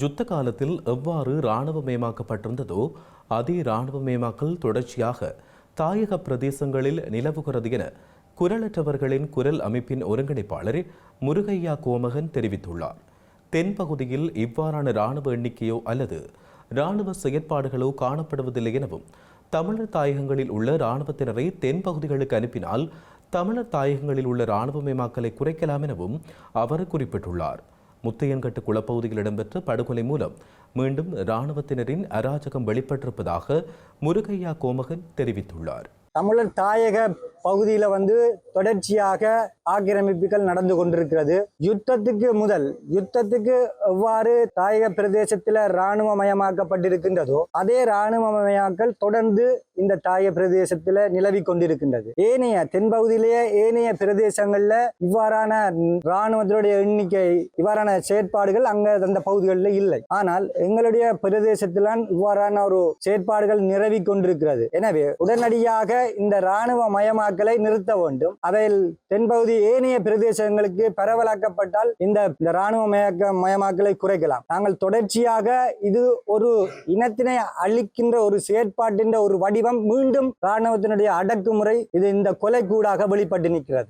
யுத்த காலத்தில் எவ்வாறு இராணுவமயமாக்கப்பட்டிருந்ததோ அதே இராணுவமயமாக்கல் தொடர்ச்சியாக தாயக பிரதேசங்களில் நிலவுகிறது என குரலற்றவர்களின் குரல் அமைப்பின் ஒருங்கிணைப்பாளர் முருகையா கோமகன் தெரிவித்துள்ளார். தென்பகுதியில் இவ்வாறான இராணுவ எண்ணிக்கையோ அல்லது இராணுவ செயற்பாடுகளோ காணப்படுவதில்லை எனவும் தமிழர் தாயகங்களில் உள்ள இராணுவத்தினரை தென்பகுதிகளுக்கு அனுப்பினால் தமிழர் தாயகங்களில் உள்ள இராணுவமயமாக்கலை குறைக்கலாம் எனவும் அவர் குறிப்பிட்டுள்ளார். முத்தையன்கட்டு குளப்பகுதியில் இடம்பெற்ற படுகொலை மூலம் மீண்டும் இராணுவத்தினரின் அராஜகம் வெளிப்பட்டிருப்பதாக முருகையா கோமகன் தெரிவித்துள்ளார். தமிழர் தாயக பகுதியில் வந்து தொடர்ச்சியாக ஆக்கிரமிப்புகள் நடந்து கொண்டிருக்கிறது. யுத்தத்துக்கு முதல் யுத்தத்துக்கு எவ்வாறு தாயக பிரதேசத்தில் இராணுவமயமாக்கப்பட்டிருக்கின்றதோ அதே இராணுவமயமாக்கல் தொடர்ந்து இந்த தாயக பிரதேசத்தில் நிலவி கொண்டிருக்கின்றது. ஏனைய தென்பகுதியிலேயே ஏனைய பிரதேசங்களில் இவ்வாறான இராணுவத்தினுடைய எண்ணிக்கை இவ்வாறான செயற்பாடுகள் அங்க அந்த பகுதிகளில் இல்லை. ஆனால் எங்களுடைய பிரதேசத்தில்தான் இவ்வாறான ஒரு செயற்பாடுகள் நிலவி கொண்டிருக்கிறது. எனவே உடனடியாக இந்த இராணுவ மக்களை நிறுத்த வேண்டும். அதில் தென்பகுதி ஏனைய பிரதேசங்களுக்கு பரவலாக்கப்பட்டால் இந்த இராணுவ மயக்க மயமாக்கலை குறைக்கலாம். நாங்கள் தொடர்ச்சியாக இது ஒரு இனத்தினை அழிக்கின்ற ஒரு செயற்பாட்டின் ஒரு வடிவம் மீண்டும் இராணுவத்தினுடைய அடக்குமுறை இது இந்த கொலை கூடாக வெளிப்பட்டு நிற்கிறது.